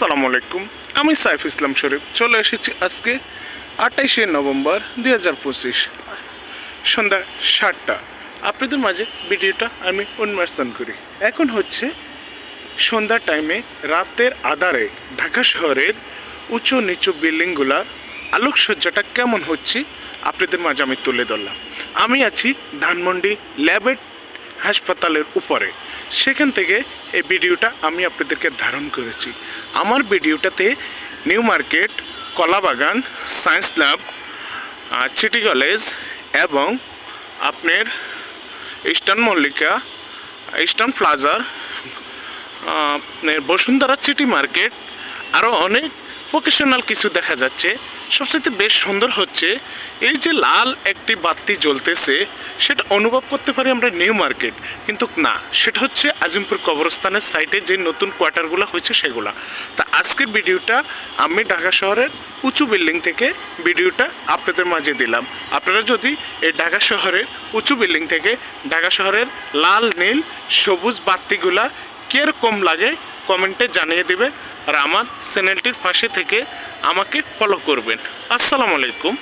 আসসালামু আলাইকুম, আমি সাইফ ইসলাম শরীফ। চলে এসেছি আজকে আঠাইশে নভেম্বর দুই হাজার পঁচিশ, সন্ধ্যা সাতটা। আপনাদের মাঝে ভিডিওটা আমি উন্মোচন করি। এখন হচ্ছে সন্ধ্যা টাইমে রাতের আধারে ঢাকা শহরের উঁচু নিচু বিল্ডিংগুলার আলোকসজ্জাটা কেমন হচ্ছে, আপনাদের মাঝে আমি তুলে ধরলাম। আমি আছি ধানমন্ডি ল্যাবেট হাসপাতালের উপরে। সেখান থেকে এই ভিডিওটা আমি আপনাদেরকে ধারণ করেছি। আমার ভিডিওটাতে New Market, Kalabagan, Science Lab City College এবং আপনার ইস্টার্ন মল্লিকা, ইস্টার্ন প্লাজার আপনার বসুন্ধরা সিটি মার্কেট, আরও অনেক ভোকেশনাল কিছু দেখা যাচ্ছে। সবচেয়ে বেশ সুন্দর হচ্ছে, এই যে লাল একটি বাতি জ্বলতেছে, সেটা অনুভব করতে পারি আমরা নিউ মার্কেট। কিন্তু না, সেটা হচ্ছে আজিমপুর কবরস্থানের সাইটে যে নতুন কোয়ার্টারগুলো হয়েছে সেগুলা। তা আজকের ভিডিওটা আমি ঢাকা শহরের উঁচু বিল্ডিং থেকে ভিডিওটা আপনাদের মাঝে দিলাম। আপনারা যদি এই ঢাকা শহরের উঁচু বিল্ডিং থেকে ঢাকা শহরের লাল, নীল, সবুজ বাতিগুলা কীরকম লাগে, কমেন্টে জানিয়ে দেবেন। আর আমার চ্যানেলটির পাশে থেকে আমাকে ফলো করবেন। আসসালামু আলাইকুম।